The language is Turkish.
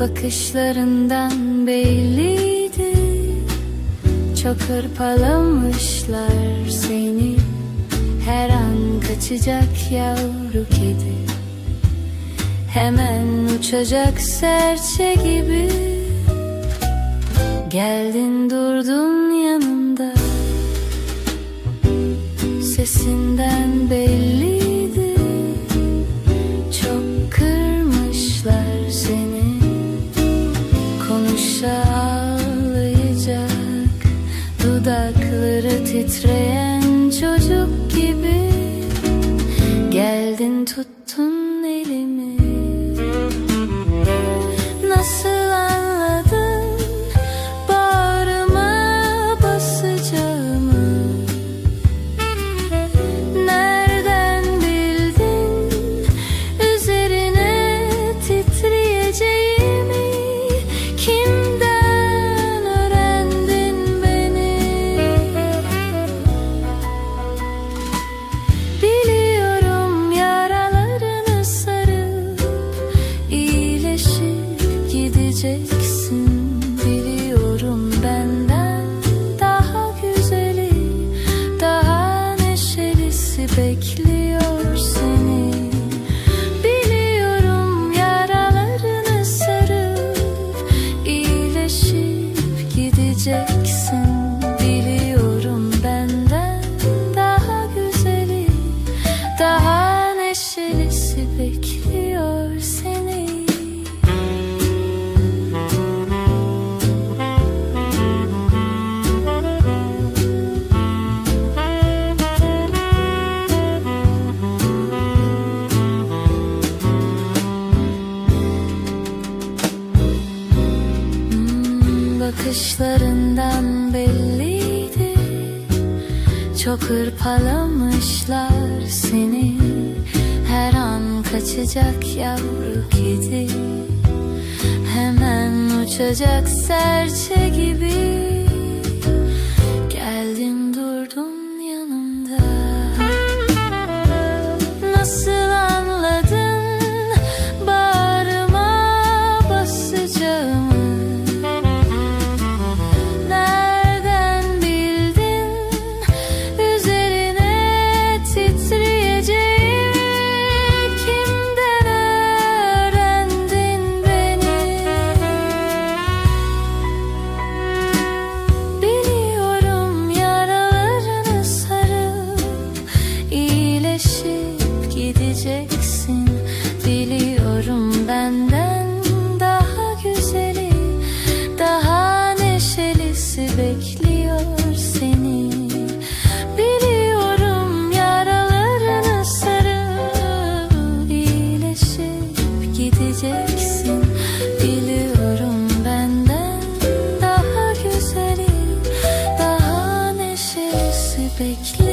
Bakışlarından belliydi. Çok hırpalamışlar seni. Her an kaçacak yavru kedi. Hemen uçacak serçe gibi. Geldin durdun yanımda. Sesinden Dudakları titreyen çocuk gibi Geldin tuttun elimi. Nasıl anladın Bağrıma basacağımı? Nereden bildin? Üzerine titreyeceğimi gideceksin Biliyorum benden daha güzeli daha neşelisi bekliyor Bakışlarından belliydi. Çok hırpalamışlar seni. Her an kaçacak yavru kedi. Hemen uçacak serçe göreceksin Biliyorum benden daha güzeli Daha neşesi bekliyor